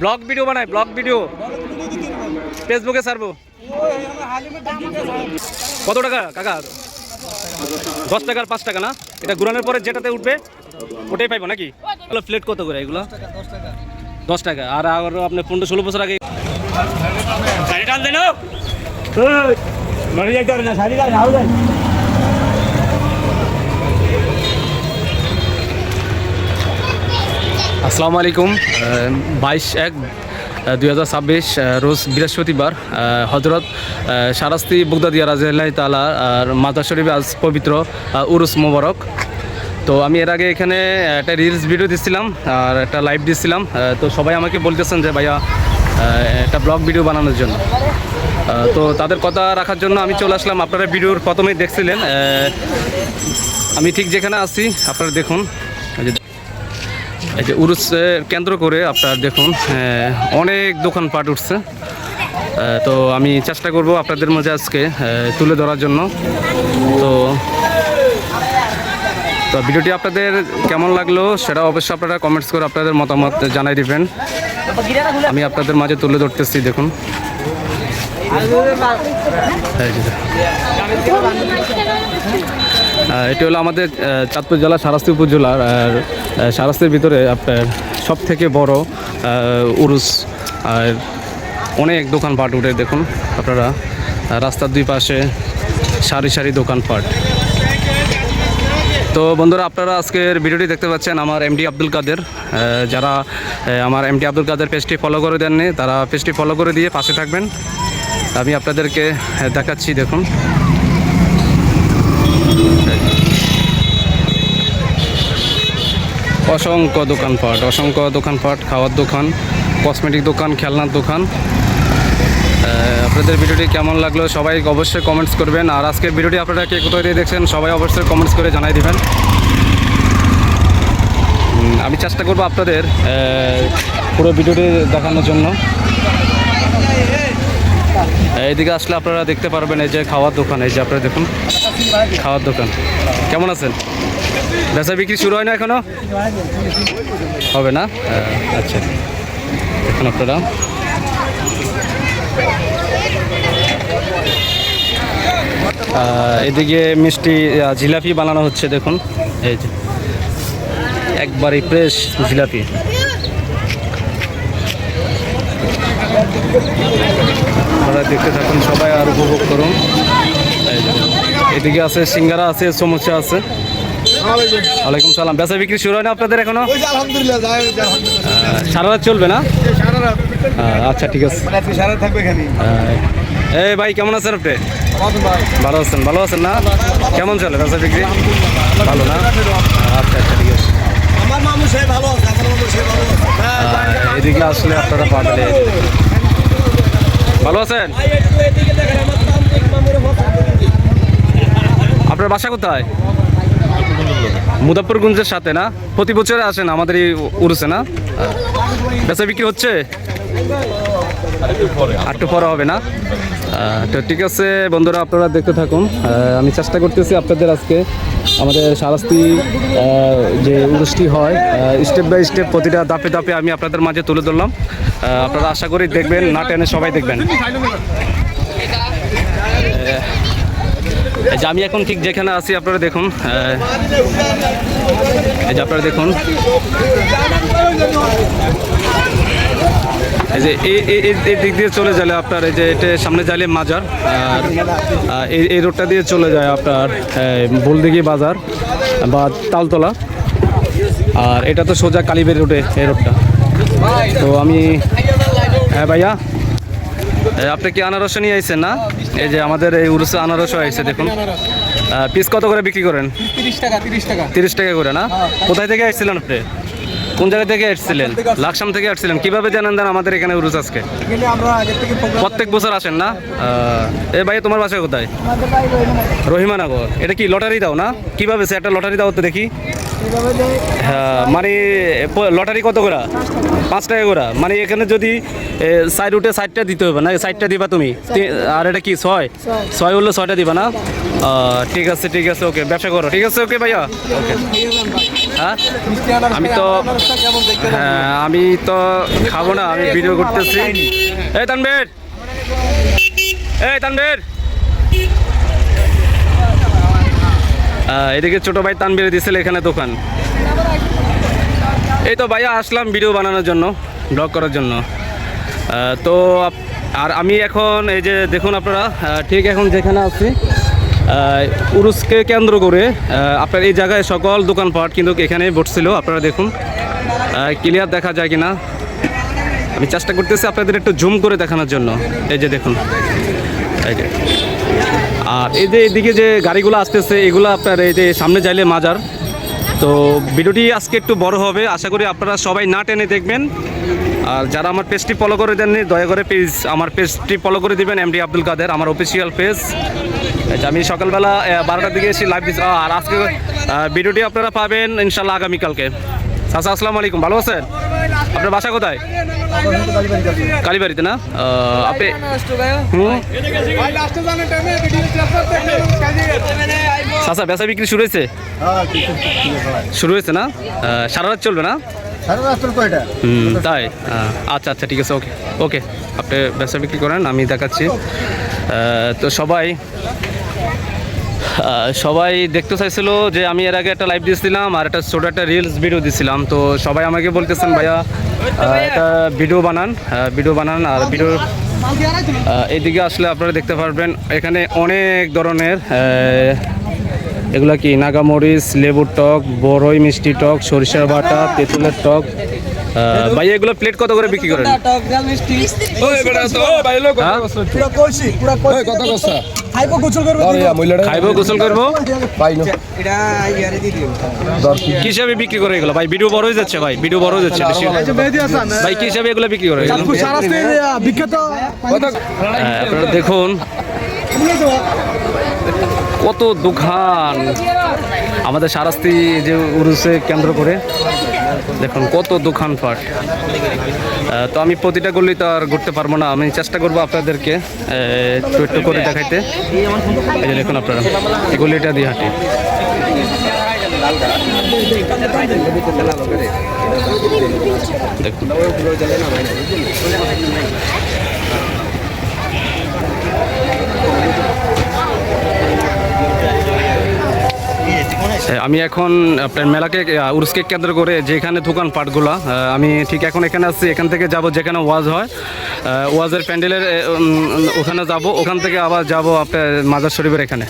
Blog video বানাই vlog video. ফেসবুকে ছাড়বো। কত টাকা কাকা? দশ টাকার পাঁচ টাকা না? এটা ঘুরানোর পরে যেটাতে উঠবে ওটাই পাইবো নাকি? এগুলো প্লেট কত করে এগুলো? দশ টাকা আর আরও আপনি পনেরো ষোলো বছর আগে গাড়ি টান দেন আসসালামু আলাইকুম। বাইশ এক দুই হাজার ছাব্বিশ রোজ বৃহস্পতিবার হজরত সারাস্তি বুগদাদিয়া রাজিয়াল্লাহ তালা আর মাতা শরীফে আজ পবিত্র উরুস মোবারক। তো আমি এর আগে এখানে একটা রিলস ভিডিও দিচ্ছিলাম আর একটা লাইভ দিচ্ছিলাম তো সবাই আমাকে বলতেছেন যে, ভাইয়া একটা ব্লগ ভিডিও বানানোর জন্য। তো তাদের কথা রাখার জন্য আমি চলে আসলাম। আপনারা ভিডিওর প্রথমেই দেখছিলেন আমি ঠিক যেখানে আছি, আপনারা দেখুন। এই যে উরুস কেন্দ্র করে আপনার দেখুন অনেক দোকানপাট উঠছে। তো আমি চেষ্টা করব আপনাদের মাঝে আজকে তুলে ধরার জন্য। তো তো ভিডিওটি আপনাদের কেমন লাগল সেটা অবশ্যই আপনারা কমেন্টস করে আপনাদের মতামত জানাই দেবেন। আমি আপনাদের মাঝে তুলে ধরতেছি দেখুন। এটি হলো আমাদের চাঁদপুর জেলা সারাস্তি উপজেলার সারাস্তির ভিতরে আপনার সব থেকে বড় উরুস। আর অনেক দোকানপাট উঠে দেখুন আপনারা রাস্তার দুই পাশে সারি সারি দোকানপাট। তো বন্ধুরা, আপনারা আজকের ভিডিওটি দেখতে পাচ্ছেন আমার এমডি আব্দুল কাদের। যারা আমার এমডি আব্দুল কাদের পেজটি ফলো করে দেননি, তারা পেজটি ফলো করে দিয়ে পাশে থাকবেন। আমি আপনাদেরকে দেখাচ্ছি, দেখুন। অসংখ্য দোকানপাট অসংখ্য দোকানপাট, খাওয়ার দোকান কসমেটিক দোকান, খেলনার দোকান। আপনাদের ভিডিওটি কেমন লাগল সবাই অবশ্যই কমেন্টস করবেন। আর আজকের ভিডিওটি আপনারা কে কোথায় দিয়ে দেখছেন সবাই অবশ্যই কমেন্টস করে জানাই দিবেন। আমি চেষ্টা করব আপনাদের পুরো ভিডিওটি দেখানোর জন্য। এইদিকে আসলে আপনারা দেখতে পারবেন এই যে খাওয়ার দোকান, এই যে আপনারা দেখুন, খাওয়ার দোকান। কেমন আছেন? বেচা বিক্রি শুরু হয় না এখনও? হবে না? আচ্ছা। দেখুন আপনারা? এদিকে মিষ্টি জিলাপি বানানো হচ্ছে, দেখুন। এই যে। একবারই ফ্রেশ জিলাপি। আপনারা দেখতে থাকুন, সবাই আর উপভোগ করুন। এদিকে আছে, সিঙ্গারা আছে, সমোসা আছে। ওয়ালাইকুম সালাম। বেচা বিক্রি শুরু হয় না আপনাদের এখনও? সারা রাত চলবে না? আচ্ছা ঠিক আছে। মানে এই ভাই কেমন আছেন আপনি? ভালো আছেন ভালো আছেন না? কেমন চলে বেচা বিক্রি? ভালো না? আচ্ছা আচ্ছা ঠিক আছে। এদিকে আসলে আপনারা পাঠালে ভালো আছেন? আপনার বাসা কোথায়? মুজাফরগঞ্জের সাথে না? প্রতি বছরে আসেন আমাদের এই উড়ছে না? বেচা বিক্রি হচ্ছে? একটু পরে হবে না? তো ঠিক আছে, বন্ধুরা, আপনারা দেখতে থাকুন। আমি চেষ্টা করতেছি আপনাদের আজকে আমাদের সারাস্তি যে উরুষটি হয় স্টেপ বাই স্টেপ প্রতিটা দাপে দাপে আমি আপনাদের মাঝে তুলে ধরলাম। আপনারা আশা করি দেখবেন, না টেনে সবাই দেখবেন। যে আমি এখন ঠিক যেখানে আছি, আপনারা দেখুন এই যে আপনারা দেখুন। এই যে এই দিক দিয়ে চলে গেলে আপনার, এই যে এটা সামনে যাইলে মাজার, আর এই এই রোডটা দিয়ে চলে যায় আপনার বুলদিঘি বাজার বা তালতলা। আর এটা তো সোজা কালীবের রোডে, এই রোডটা। তো আমি হ্যাঁ ভাইয়া আপনি কি আনারসে নিয়ে আইছেন না? এই যে আমাদের এই উরুসে আনারসও আইছে দেখুন। পিস কত করে বিক্রি করেন? তিরিশ টাকা তিরিশ টাকা। তিরিশ টাকা করে না? কোথায় থেকে আসছিলেন আপনি? কোন জায়গা থেকে আসছিলেন? লাকসাম থেকে আসছিলেন। কীভাবে জানেন দেন আমাদের এখানে উরুস আজকে? প্রত্যেক বছর আসেন না? এ ভাই তোমার বাসা কোথায়? রহিমান রহিমানগর। এটা কি লটারি দাও না? কীভাবে সে একটা লটারি দাও তো দেখি। হ্যাঁ মানে লটারি কত করে? পাঁচ টাকা করে। মানে এখানে যদি সাইড উঠে সাইডটা দিতে হবে না? সাইডটা দিবা তুমি? আর এটা কি ছয়? ছয়। হলে ছয়টা দিবা না? ঠিক আছে ঠিক আছে ওকে ব্যবসা করো। ঠিক আছে ওকে ভাইয়া? ওকে হ্যাঁ? আমি তো- হ্যাঁ আমি তো খাব না আমি ভিডিও করতেছি। এই তানবীর এই তানবীর এদিকে ছোট ভাই তানবীর দিছিল এখানে দোকান। এই তো ভাইয়া আসলাম ভিডিও বানানোর জন্য ব্লগ করার জন্য। তো আর আমি এখন এই যে দেখুন আপনারা ঠিক এখন যেখানে আছি উরুসকে কেন্দ্র করে আপনার এই জায়গায় সকল দোকানপাট কিন্তু এখানে বসছিল, আপনারা দেখুন। ক্লিয়ার দেখা যায় কিনা? আমি চেষ্টা করতেছি আপনাদের একটু জুম করে দেখানোর জন্য। এই যে দেখুন। এই যে। আর এই যে এদিকে যে গাড়িগুলো আসতেছে, এগুলো আপনার এই যে সামনে যাইলে মাজার। তো ভিডিওটি আজকে একটু বড় হবে। আশা করি আপনারা সবাই না টেনে দেখবেন। আর যারা আমার পেজটি ফলো করে দেননি, দয়া করে পেজ আমার পেজটি ফলো করে দিবেন এমডি আব্দুল কাদের, আমার অফিসিয়াল পেজ আমি সকালবেলা বারোটার দিকে এসে লাইভ দিচ্ছি আর আজকে ভিডিওটি আপনারা পাবেন ইনশাল্লাহ আগামীকালকে। চাচা, আসসালামু আলাইকুম। ভালো আছেন? আপনার বাসা কোথায়? কালীবাড়িতে না? আপনি চাচা বেচা বিক্রি শুরু হয়েছে? শুরু হয়েছে না? সারা রাত চলবে না? তাই? আচ্ছা আচ্ছা ঠিক আছে, ওকে। ওকে, আপনি ব্যবসা বিক্রি করেন, আমি দেখাচ্ছি। তো সবাই সবাই দেখতে চাইছিল যে আমি এর আগে একটা লাইভ দিয়েছিলাম আর একটা ছোটো একটা রিলস ভিডিও দিয়েছিলাম তো সবাই আমাকে বলতেছেন ভাইয়া একটা ভিডিও বানান ভিডিও বানান আর ভিডিও এইদিকে আসলে আপনারা দেখতে পারবেন এখানে অনেক ধরনের এগুলো কি? নাগামরিচ লেবুর টক বড়ই মিষ্টি টক সরিষার বাটা তেঁতুলের টক আহ, ভাই এগুলো প্লেট কত করে বিক্রি করেন? খাইবো গোসল করব খাইবো গোসল করব? এটা ইয়ারে দি দিও। কি। হিসাবে বিক্রি করে এগুলো? ভাই ভিডিও বড় হয়ে যাচ্ছে ভাই। ভিডিও বড় হয়ে যাচ্ছে বেশি ভাই কি হিসাবে এগুলো বিক্রি করে এগুলো? সারাস্তের বিখ্যাত। হ্যাঁ, আপনারা দেখুন। কত দোকান আমাদের সারাস্তি যে উরুসে কেন্দ্র করে দেখুন কত দোকানপাট তো আমি প্রতিটা গলি তো আর ঘুরতে পারব না। আমি চেষ্টা করব আপনাদেরকে একটু একটু করে দেখাইতে। যে দেখুন আপনারা, এই গলিটা দিয়ে হাঁটি। দেখুন। আমি এখন, আপনার মেলাকে উরুসকে কেন্দ্র করে যেখানে দোকান পাটগুলা আমি ঠিক এখন এখানে আসছি এখান থেকে যাব যেখানে ওয়াজ হয়। ওয়াজের প্যান্ডেলের ওখানে যাব, ওখান থেকে আবার যাব আপনার মাজার শরীফের এখানে।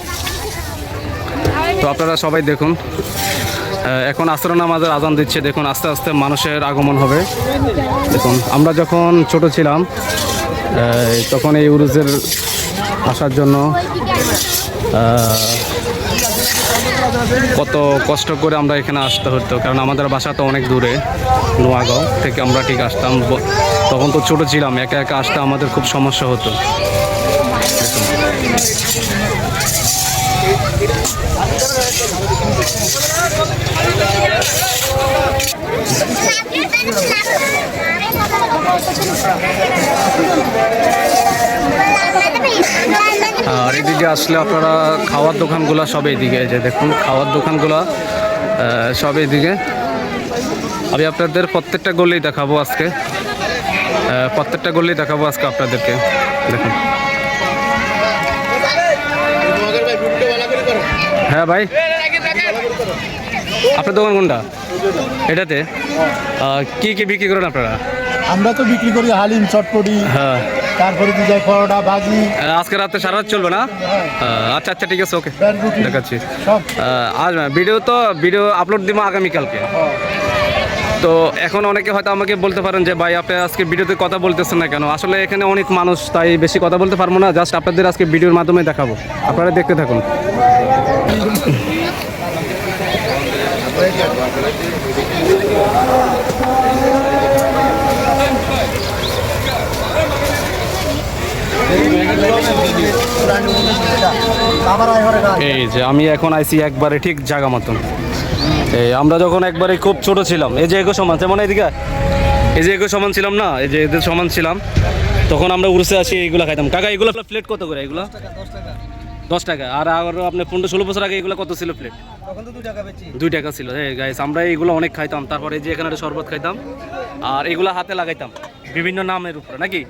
তো আপনারা সবাই দেখুন এখন আসর নামাজের আজান দিচ্ছে, দেখুন আস্তে আস্তে মানুষের আগমন হবে। দেখুন, আমরা যখন ছোট ছিলাম তখন এই উরুজের আসার জন্য কত কষ্ট করে আমরা এখানে আসতে হতো, কারণ আমাদের বাসা তো অনেক দূরে, নোয়াগাঁও থেকে আমরা ঠিক আসতাম। তখন তো ছোট ছিলাম, একা একা আসতে আমাদের খুব সমস্যা হতো। আর এদিকে আসলে আপনারা খাওয়ার দোকানগুলো সব এদিকে যে দেখুন, খাওয়ার দোকানগুলো সব এদিকে। আমি আপনাদের প্রত্যেকটা গলি দেখাবো আজকে। প্রত্যেকটা গলি দেখাবো আজকে আপনাদেরকে। দেখুন। হ্যাঁ ভাই। আপনার দোকান কোনটা? এটাতে? কি কি বিক্রি করেন আপনারা? আমরা তো বিক্রি করি হালিম চটপটি হ্যাঁ। তারপরে দিয়ে যায় পরোটা ভাজি। আজকে রাতে সারা রাত চলবে না? আচ্ছা আচ্ছা ঠিক আছে ওকে। দেখাচ্ছি। আজ ভিডিও তো ভিডিও আপলোড দিব আগামীকালকে। তো এখন অনেকে হয়তো আমাকে বলতে পারেন যে ভাই আপনি আজকে ভিডিওতে কথা বলতেছেন না কেন? আসলে এখানে অনেক মানুষ তাই বেশি কথা বলতে পারব না জাস্ট আপনাদের আজকে ভিডিওর মাধ্যমে দেখাবো। আপনারা দেখতে থাকুন আমার আয় হরে না এই যে আমি এখন আইছি একবারে ঠিক জায়গা মতন। এই আমরা যখন একবারে খুব ছোট ছিলাম, এই যে এগো সমান, যেমন এদিকে এই যে এগো সমান ছিলাম না, এই যে এদের সমান ছিলাম, তখন আমরা উড়ছে আসি, এইগুলো খাইতাম। কাকা এগুলো প্লেট কত করে? এগুলো দশ টাকা। আর আরও আপনি পনেরো ষোলো বছর আগে এগুলো কত ছিল প্লেট তখন তো টাকা দুই টাকা ছিল। হ্যাঁ গাইস আমরা এগুলো অনেক খাইতাম। তারপরে যে এখানে শরবত খাইতাম। আর এগুলো হাতে লাগাইতাম। বিভিন্ন নামের উপরে নাকি?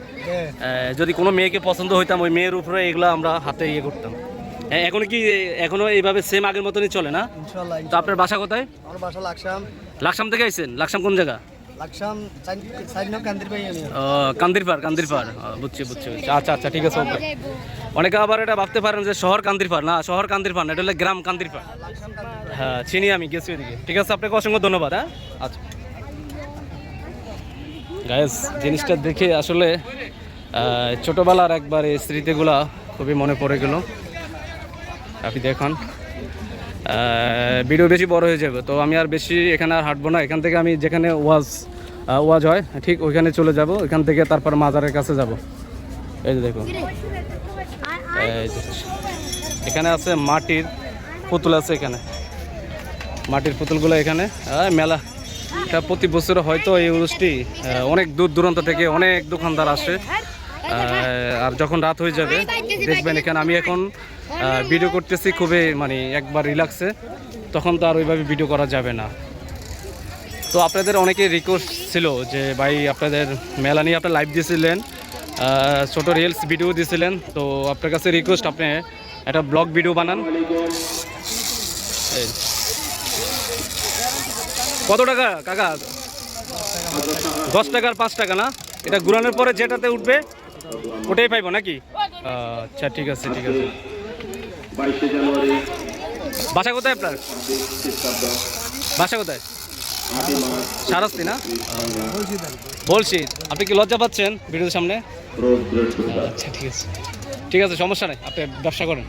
হ্যাঁ। যদি কোনো মেয়েকে পছন্দ হইতাম ওই মেয়ের উপরে এগুলো আমরা হাতে ইয়ে করতাম। হ্যাঁ, এখনও কি এখনও এইভাবে সেম আগের মতনই চলে না? তো আপনার বাসা কোথায়? আমার বাসা লাকসাম। লাকসাম থেকে আইছেন? লাকসাম কোন জায়গা? লাকসাম কান্দিরপাড় কান্দিরপাড়। বুঝছি বুঝছি। আচ্ছা আচ্ছা ঠিক আছে অনেকে আবার এটা ভাবতে পারেন যে শহর কান্দির কান্দিরপাড় না, শহর কান্দিরপাড় না, এটা হলো গ্রাম কান্দিরপাড় হ্যাঁ চিনি আমি, গেছি ওইদিকে। ঠিক আছে, আপনাকে অসংখ্য ধন্যবাদ হ্যাঁ? আচ্ছা। গায়েস জিনিসটা দেখে আসলে ছোটোবেলার একবার এই স্মৃতিগুলা খুবই মনে পড়ে গেল। আপনি দেখুন ভিডিও বেশি বড় হয়ে যাবে, তো আমি আর বেশি এখানে আর হাঁটবো না। এখান থেকে আমি যেখানে ওয়াজ ওয়াজ হয়, ঠিক ওইখানে চলে যাব ওইখান থেকে তারপর মাজারের কাছে যাব। এই যে দেখুন। এখানে আছে মাটির পুতুল আছে এখানে। মাটির পুতুলগুলো এখানে। মেলা। এটা প্রতি বছর হয়তো এই আহ, অনেক দূর দূরান্ত থেকে অনেক দোকানদার আসে। আর যখন রাত হয়ে যাবে দেখবেন এখানে আমি এখন ভিডিও করতেছি খুবই মানে একবার রিল্যাক্সে তখন তো আর ওইভাবে ভিডিও করা যাবে না। তো আপনাদের অনেকে রিকোয়েস্ট ছিল যে ভাই আপনাদের মেলা নিয়ে আপনার লাইভ দিয়েছিলেন। ছোট রিলস ভিডিও দিয়েছিলেন তো আপনার কাছে রিকোয়েস্ট আপনি একটা ব্লগ ভিডিও বানান। কত টাকা, কাকা? দশ টাকার পাঁচ টাকা না? এটা ঘুরানোর পরে যেটাতে উঠবে, ওটাই পাইবো নাকি? আচ্ছা ঠিক আছে ঠিক আছে। বাসা কোথায় আপনার? বাসা কোথায়? সারাস্তি না? বলছি আপনি কি লজ্জা পাচ্ছেন ভিডিওর সামনে? আচ্ছা ঠিক আছে। ঠিক আছে সমস্যা নেই আপনি ব্যবসা করেন।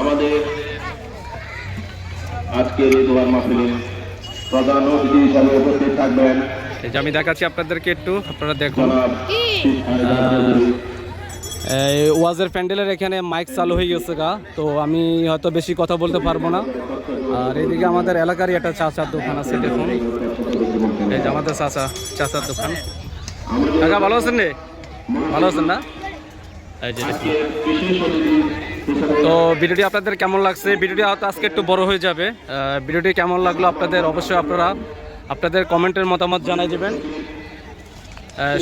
আমাদের আজকের এই মাহফিলে প্রধান অতিথি হিসাবে উপস্থিত থাকবেন এই যে আমি দেখাচ্ছি আপনাদেরকে একটু আপনারা দেখুন। এই ওয়াজের প্যান্ডেলের এখানে মাইক চালু হয়ে গেছে গা তো আমি হয়তো বেশি কথা বলতে পারব না। আর এদিকে আমাদের এলাকারই একটা চাচার দোকান আছে দেখুন। এই চাচা, চাচার দোকান। কাকা, ভালো আছেন রে? ভালো আছেন না? তো ভিডিওটি আপনাদের কেমন লাগছে? ভিডিওটি হয়তো আজকে একটু বড় হয়ে যাবে। ভিডিওটি কেমন লাগল আপনাদের? অবশ্যই আপনারা আপনাদের কমেন্টের মতামত জানাই দেবেন।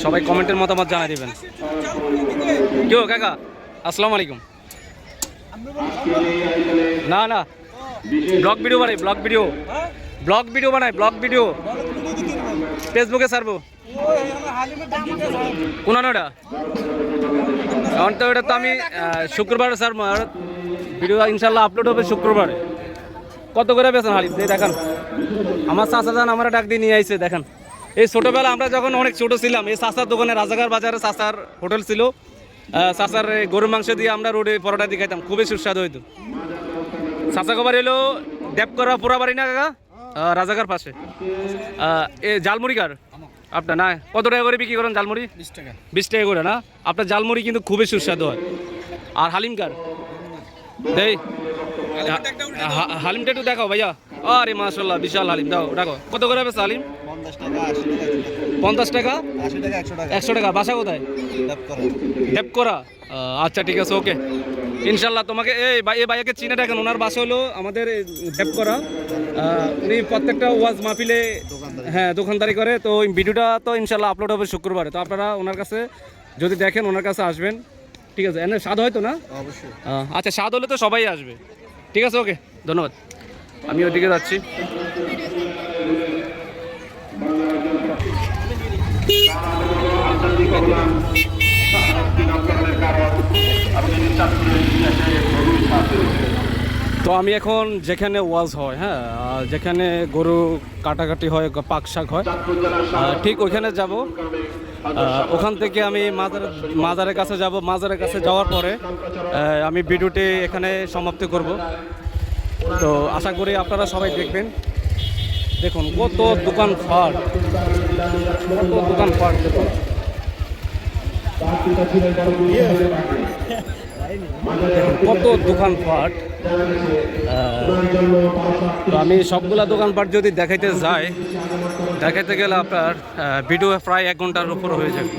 সবাই কমেন্টের মতামত জানাই দেবেন। কেউ কাকা? আসসালামু আলাইকুম। না না। ব্লগ ভিডিও বানাই, ব্লগ ভিডিও। ব্লগ ভিডিও বানাই, ব্লগ ভিডিও। ফেসবুকে ছাড়বো? কোন ওটা? এখন তো ওটা তো আমি শুক্রবারে স্যার ভিডিও ইনশাল্লাহ আপলোড হবে শুক্রবারে। কত করে বেছেন হালিম? দেখান। আমার চাচা যান, আমার ডাক দিয়ে নিয়ে আইছে, দেখেন। এই ছোটোবেলা আমরা যখন অনেক ছোটো ছিলাম, এই চাচার দোকানে রাজাগার বাজারে চাচার হোটেল ছিল। এই গরুর মাংস দিয়ে আমরা রোডে পরোটা দিয়ে খাইতাম, খুবই সুস্বাদু হইতো। চাচা কবার এলো পোড়া বাড়ি না, কাকা? আহ, রাজাগার পাশে। এ জালমুড়ি কার আপনার না? কত টাকা করে বিক্রি করেন জালমুড়ি বিশ টাকা। বিশ টাকা করে না? আপনার জালমুড়ি কিন্তু খুবই সুস্বাদু হয়। আর হালিম কার দেই। হালিমটা একটু দেখাও ভাইয়া। আরে মাশাল্লাহ বিশাল হালিম। দাও দেখো কত করে বেছে হালিম? পঞ্চাশ টাকা একশো টাকা। একশো টাকা। বাসা কোথায়? ডাব করা ডেপ করা আহ, আচ্ছা ঠিক আছে ওকে। ইনশাল্লাহ তোমাকে এই ভাই এই ভাইয়াকে চিনে রাখেন ওনার বাস হলো আমাদের ডেপ করা উনি প্রত্যেকটা ওয়াজ মাহফিলে হ্যাঁ দোকানদারি করে। তো ওই ভিডিওটা তো ইনশাল্লাহ আপলোড হবে শুক্রবারে। তো আপনারা ওনার কাছে যদি দেখেন ওনার কাছে আসবেন। ঠিক আছে এনে স্বাদ হয়তো না? অবশ্যই। আচ্ছা স্বাদ হলে তো সবাই আসবে। ঠিক আছে ওকে ধন্যবাদ। আমি ওদিকে যাচ্ছি। অভিযান কারণ। আপনি তো আমি এখন যেখানে ওয়াজ হয় হ্যাঁ যেখানে গরু কাটাকাটি হয় পাক শাক হয় ঠিক ওইখানে যাব। ওখান থেকে আমি মাজার মাজারের কাছে যাব। মাজারের কাছে যাওয়ার পরে আমি ভিডিওটি এখানে সমাপ্তি করব। তো আশা করি আপনারা সবাই দেখবেন। দেখুন কত দোকান ফাট। কত দোকান ফাট দেখুন, কত দোকান পাট তো আমি সবগুলা দোকানপাট যদি দেখাইতে যাই, দেখাইতে গেলে আপনার ভিডিও প্রায় এক ঘণ্টার উপর হয়ে যাবে।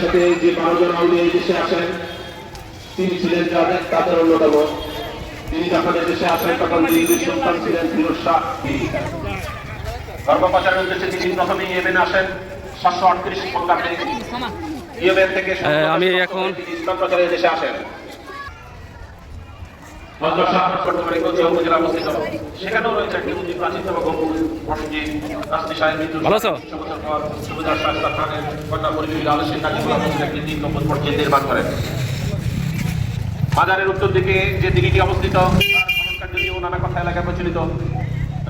সাথে যে বারোজন আউলিয়া এই দেশে আসেন তিনি ছিলেন তাদের অন্যতম। তিনি যখন দেশে আসেন তখন দিল্লির সুলতান ছিলেন ফিরোজ শাহ ধর্মপ্রচারের উদ্দেশ্যে তিনি প্রথমে ইয়েমেনে আসেন সাতশো আটত্রিশ খ্রিস্টাব্দে ইয়েমেন থেকে আমি এখন- ইসলাম প্রচারের দেশে আসেন। সেখানেও রয়েছে একটি প্রাচীনতম গম্বুজ মসজিদ। রাস্তি সাহেব শাস্তা খানের কন্যা পরিচয় একটি তিন নম্বর মসজিদ নির্মাণ করেন। বাজারের উত্তর দিকে যে দিঘিটি অবস্থিত নানা কথা এলাকায় প্রচলিত।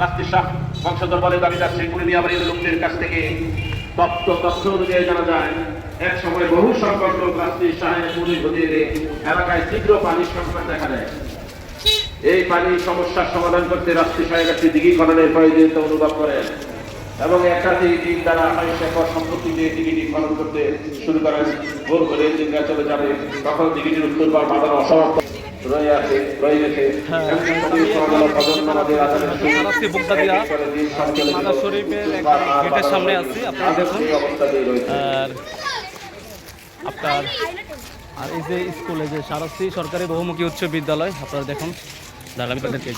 রাস্তির শাহ বংশধর বলে দাবিদার সেই কুড়িমিয়াবাড়ির লোকদের কাছ থেকে তথ্য তথ্য অনুযায়ী জানা যায়, এক সময় বহু সংকট লোক রাস্তির শাহের পুরী ঘটিয়ে এলাকায় তীব্র পানির সংকট দেখা দেয়। এই পানি সমস্যার সমাধান করতে রাষ্ট্রীয় সাহেব একটি দিঘি খননের প্রয়োজনীয়তা অনুভব করেন। এবং একাধিক দিন দ্বারা আড়াইশ একর সম্পত্তি দিয়ে দিঘিটি খনন করতে শুরু করেন। ভোর করে দিনরা চলে যাবে। তখন দিঘিটির উত্তর পার বাঁধানো অসমাপ্ত। রয়ে আছে রয়ে গেছে। গেটের সামনে আছি আপনারা দেখুন। এই অবস্থাতেই রয়েছে। আর আপনার আর এই যে স্কুলে যে সারস্বতী সরকারি বহুমুখী উচ্চ বিদ্যালয় আপনারা দেখুন। দাঁড়ান আমি তাদেরকে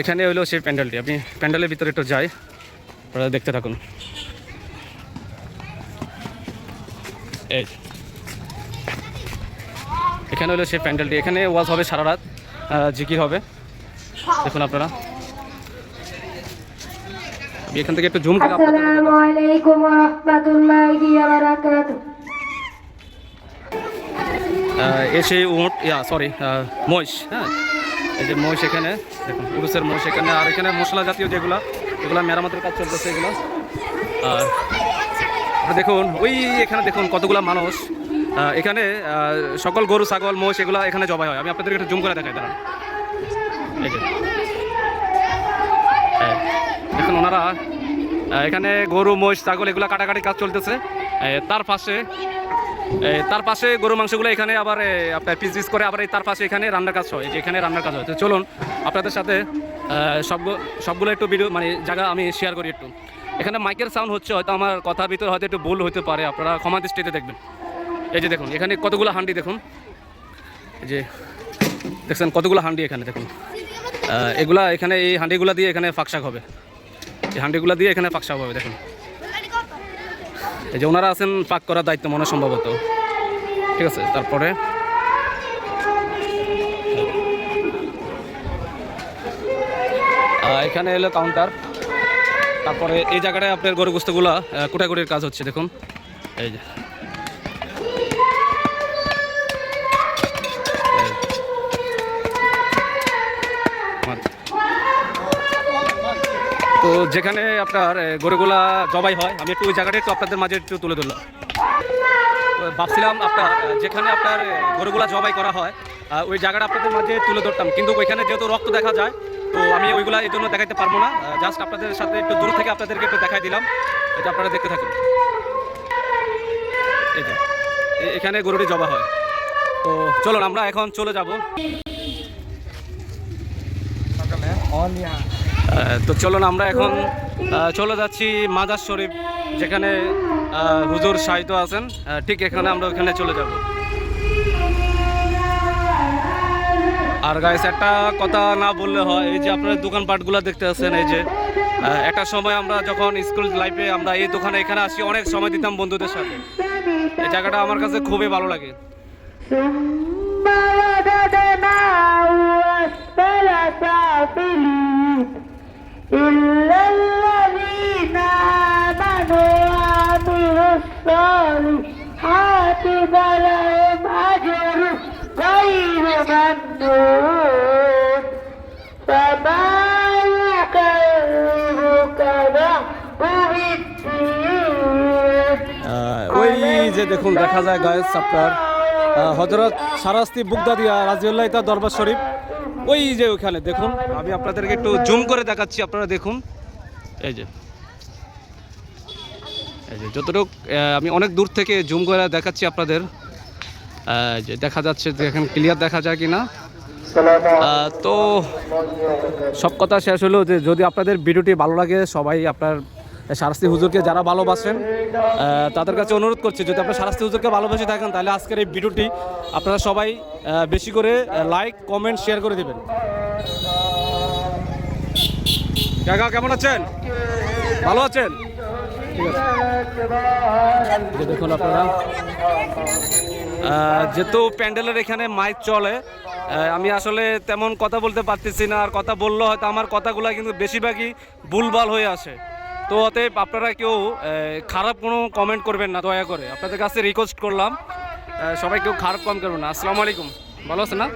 এখানে হলো সেই প্যান্ডেলটি। আপনি প্যান্ডেলের ভিতরে একটু যাই। আপনারা দেখতে থাকুন। এই। এখানে হলো সেই প্যান্ডেলটি। এখানে ওয়াজ হবে সারা রাত। জিকির হবে। দেখুন আপনারা। এখান থেকে একটু জুম এসে উঠ ইয়া সরি মহিষ হ্যাঁ? এই যে মহিষ এখানে দেখুন পুরুষের মহিষ এখানে আর এখানে মশলা জাতীয় যেগুলো এগুলো মেরামতের কাজ চলতেছে এগুলো। আর দেখুন ওই এখানে দেখুন কতগুলো মানুষ। এখানে সকল গরু ছাগল মোষ এগুলো এখানে জবাই হয়। আমি আপনাদেরকে একটু জুম করে দেখাই দাঁড়ান। দেখুন ওনারা এখানে গরু মোষ ছাগল এগুলো কাটাকাটি কাজ চলতেছে। তার পাশে তার পাশে গরু মাংসগুলো এখানে আবার আপনার পিস পিস করে আবার এই তার পাশে এখানে রান্নার কাজ হয় যে এখানে রান্নার কাজ হয়। তো চলুন, আপনাদের সাথে সব সবগুলো একটু ভিডিও মানে জায়গা আমি শেয়ার করি একটু। এখানে মাইকের সাউন্ড হচ্ছে, হয়তো আমার কথার ভিতরে হয়তো একটু ভুল হতে পারে, আপনারা ক্ষমা দৃষ্টিতে দেখবেন। এই যে দেখুন, এখানে কতগুলো হান্ডি দেখুন। যে, দেখছেন কতগুলো হান্ডি এখানে দেখুন। এগুলা এখানে, এই হান্ডিগুলো দিয়ে এখানে ফাঁকশাক হবে। এই হান্ডিগুলো দিয়ে এখানে ফাঁকশাক হবে, দেখুন। এই যে ওনারা আছেন পাক করার দায়িত্ব মনে সম্ভবত। ঠিক আছে, তারপরে? এখানে এলো কাউন্টার তারপরে এই জায়গাটায় আপনার গরু গোস্তগুলো কুটাকুটির কাজ হচ্ছে, দেখুন। এই যে। তো যেখানে আপনার গরুগুলা জবাই হয়, আমি একটু ওই জায়গাটা একটু আপনাদের মাঝে একটু তুলে ধরলাম। ভাবছিলাম আপনার যেখানে আপনার গরুগুলা জবাই করা হয় ওই জায়গাটা আপনাদের মাঝে তুলে ধরতাম। কিন্তু ওইখানে যেহেতু রক্ত দেখা যায়, তো আমি ওইগুলা এই জন্য দেখাইতে পারব না। জাস্ট আপনাদের সাথে একটু দূর থেকে আপনাদেরকে একটু দেখাই দিলাম। এটা আপনারা দেখতে থাকুন। এখানে গরুটি জবা হয়। তো চলুন, আমরা এখন চলে যাব। তো চলুন আমরা এখন আহ, চলে যাচ্ছি মাজার শরীফ যেখানে আহ, হুজুর সাহিত্য আছেন আহ, ঠিক এখানে আমরা ওখানে চলে যাব আর গাইস একটা কথা না বললে হয় এই যে আপনারা দোকানপাটগুলো দেখতে আছেন এই যে আহ, একটা সময় আমরা যখন স্কুল লাইফে আমরা এই দোকানে এখানে আসি অনেক সময় দিতাম বন্ধুদের সাথে এই জায়গাটা আমার কাছে খুবই ভালো লাগে ثم رددناه أسفل سافلين إلا الذين آمنوا وعملوا الصالحات فلهم أجر غير ممنون فما يكذبك بعد الدين আহ, ওই যে দেখুন দেখা যায় গায়েস আপনার হজরত সারাস্তি বুগদাদিয়া রাজিউল্লাহ তার দরবার শরীফ ওই যে ওখানে, দেখুন। আমি আপনাদেরকে একটু জুম করে দেখাচ্ছি, আপনারা দেখুন। এই যে। এই যে, যতটুক আমি অনেক দূর থেকে জুম করে দেখাচ্ছি আপনাদের। যে, দেখা যাচ্ছে এখানে ক্লিয়ার দেখা যায় কি না তো সব কথা শেষ হলো যে যদি আপনাদের ভিডিওটি ভালো লাগে, সবাই আপনার সারস্তি হুজুরকে যারা ভালোবাসেন তাদের কাছে অনুরোধ করছি, যদি আপনার সারস্তি হুজুরকে ভালোবেসে থাকেন, তাহলে আজকের এই ভিডিওটি আপনারা সবাই বেশি করে লাইক কমেন্ট শেয়ার করে দেবেন। কাকা, কেমন আছেন? ভালো আছেন? দেখুন আপনারা যেহেতু প্যান্ডেলের এখানে মাইক চলে আমি আসলে তেমন কথা বলতে পারতেছি না, আর কথা বললেও হয়তো আমার কথাগুলো কিন্তু বেশিরভাগই ভুলভাল হয়ে আসে। তো অতএব আপনারা কেউ খারাপ কোনো কমেন্ট করবেন না, দয়া করে। আপনাদের কাছে রিকোয়েস্ট করলাম। সবাই কেউ খারাপ কম করবেন না। আসসালামু আলাইকুম। ভালো আছেন না?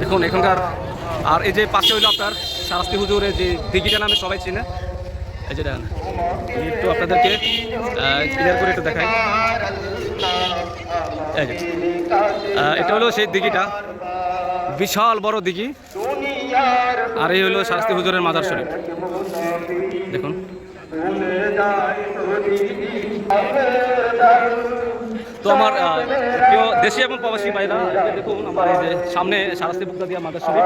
দেখুন, এখানকার, আর এই যে পাশে হইল আপনার শাস্তি হুজুরের যে দিঘিটা নামে সবাই চিনে। এই যে দেখেন। একটু আপনাদেরকে ক্লিয়ার করে একটু দেখাই। এটা হলো সেই দিঘিটা। বিশাল বড় দিঘি। আর এই হলো শাস্তি হুজুরের মাজার শরীফ। দেখুন। তো আমার প্রিয় দেশি এবং প্রবাসী ভাইরা দেখুন আমার এই যে সামনে সারাস্তি বুকটা দিয়া মাদার শরীফ।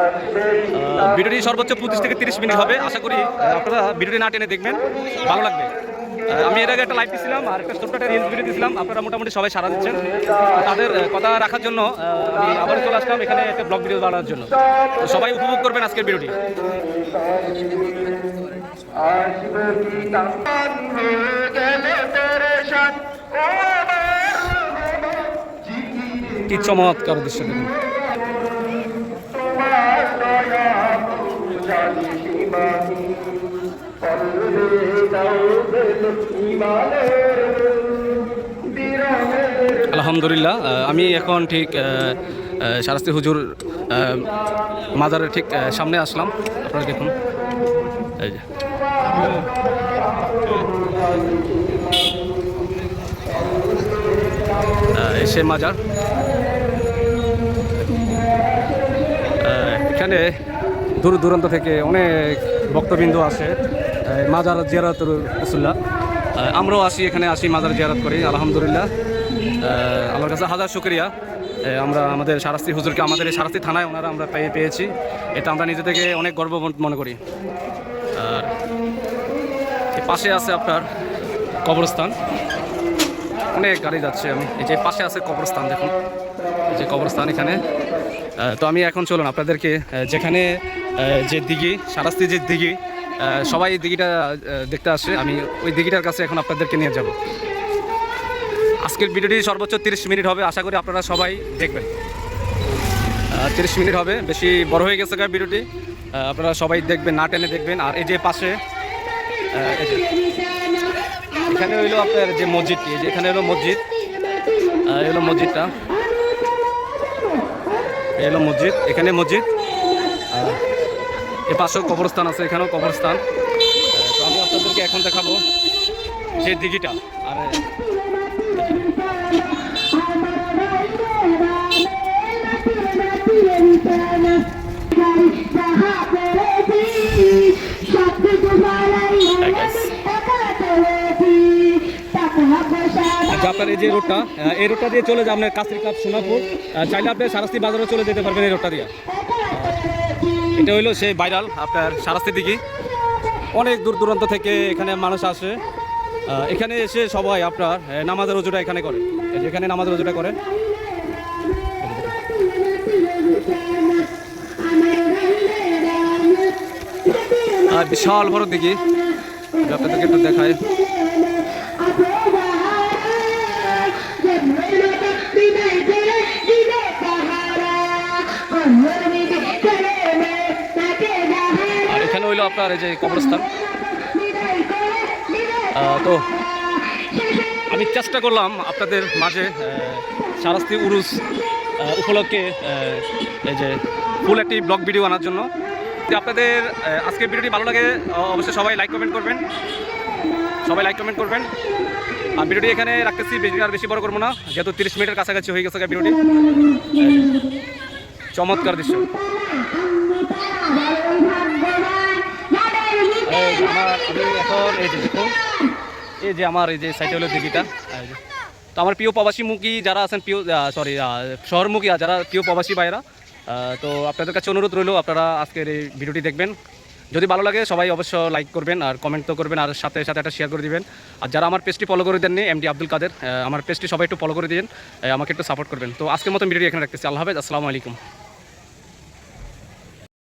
ভিডিওটি সর্বোচ্চ পঁচিশ থেকে তিরিশ মিনিট হবে। আশা করি আপনারা ভিডিওটি না টেনে দেখবেন। ভালো লাগবে। আমি এর আগে একটা লাইভ দিয়েছিলাম আর একটা ছোট্ট একটা রিলস ভিডিও দিয়েছিলাম আপনারা মোটামুটি সবাই সারা দিচ্ছেন। তাদের কথা রাখার জন্য আমি আবার চলে আসলাম এখানে একটা ব্লগ ভিডিও বানানোর জন্য। তো সবাই উপভোগ করবেন আজকের ভিডিওটি কি চমৎকার দৃশ্য দেখুন। আলহামদুলিল্লাহ আমি এখন ঠিক শারাস্তি হুজুর মাজারের ঠিক সামনে আসলাম। আপনারা দেখুন। এসে মাজার। এখানে দূর দূরান্ত থেকে অনেক ভক্তবৃন্দ আহ, মাজার জিয়ারত রসুল্লাহ আমরাও আসি, এখানে আসি, মাজার জিয়ারত করি, আলহামদুলিল্লাহ। আল্লাহর কাছে হাজার শুক্রিয়া। আমরা আমাদের সারাস্তি হুজুরকে, আমাদের এই সারাস্তি থানায় ওনারা আমরা পেয়ে, পেয়েছি। এটা আমরা নিজে থেকে অনেক গর্ব মনে করি। আর পাশে আছে আপনার কবরস্থান। অনেক গাড়ি যাচ্ছে, আমি এই যে পাশে আছে কবরস্থান, দেখুন। এই যে কবরস্থান এখানে। তো আমি এখন চলুন আপনাদেরকে যেখানে যে দিঘি সারাস্তি যে দিঘি সবাই দিঘিটা দেখতে আসে। আমি ওই দিঘিটার কাছে এখন আপনাদেরকে নিয়ে যাব। আজকের ভিডিওটি সর্বোচ্চ তিরিশ মিনিট হবে। আশা করি আপনারা সবাই দেখবেন। তিরিশ মিনিট হবে। বেশি বড় হয়ে গেছে ভিডিওটি। আপনারা সবাই দেখবেন, না টেনে দেখবেন। আর এই যে পাশে এখানে হইল আপনার যে মসজিদটি। এখানে হলো মসজিদ। হলো মসজিদটা। এই হলো মসজিদ। এখানে মসজিদ। এ পাশেও কবরস্থান আছে এখানেও কবরস্থান তো আমি আপনাদেরকে এখন দেখাবো সেই দিঘিটা আর আচ্ছা আপনার এই যে রোডটা এই রোডটা দিয়ে চলে যান আপনার কাস্তির ক্লাব সোনাপুর চাইলে আপনি সারাস্তি বাজারও চলে যেতে পারবেন এই রোডটা দিয়ে এটা হইল সেই ভাইরাল আপনার সারাস্তি দিঘি। অনেক দূর দূরান্ত থেকে এখানে মানুষ আসে। এখানে এসে সবাই আপনার নামাজের রোজুটা এখানে করে। এখানে নামাজের রোজুটা করে। আর বিশাল বড় এটা আপনাদেরকে একটু দেখায় আপনার এই যে কবরস্থান। তো আমি চেষ্টা করলাম আপনাদের মাঝে সারাস্তি উরুস উপলক্ষে এই যে ফুল একটি ব্লগ ভিডিও আনার জন্য। আপনাদের আজকের ভিডিওটি ভালো লাগে অবশ্যই সবাই লাইক, কমেন্ট করবেন। সবাই লাইক, কমেন্ট করবেন। আর ভিডিওটি এখানে রাখতেছি, বেশি আর বেশি বড় করব না। যেহেতু তিরিশ মিনিটের কাছাকাছি হয়ে গেছে ভিডিওটি। চমৎকার দৃশ্য এই যে আমার এই যে আমার এই যে সাইটে হলো দিঘিটা তো আমার প্রিয় প্রবাসীমুখী যারা আছেন প্রিয় সরি শহরমুখী যারা প্রিয় প্রবাসী আহ, তো আপনাদের কাছে অনুরোধ রইল আপনারা আজকের এই ভিডিওটি দেখবেন যদি ভালো লাগে সবাই অবশ্য লাইক করবেন আর কমেন্ট তো করবেন। আর সাথে সাথে একটা শেয়ার করে দিবেন। আর যারা আমার পেজটি ফলো করে দেননি এমডি আব্দুল কাদের আমার পেজটি সবাই একটু ফলো করে দিন। আমাকে একটু সাপোর্ট করবেন তো আজকের মতো ভিডিও এখানে রাখতেছি। আল্লাহ হাফেজ আসসালামু আলাইকুম।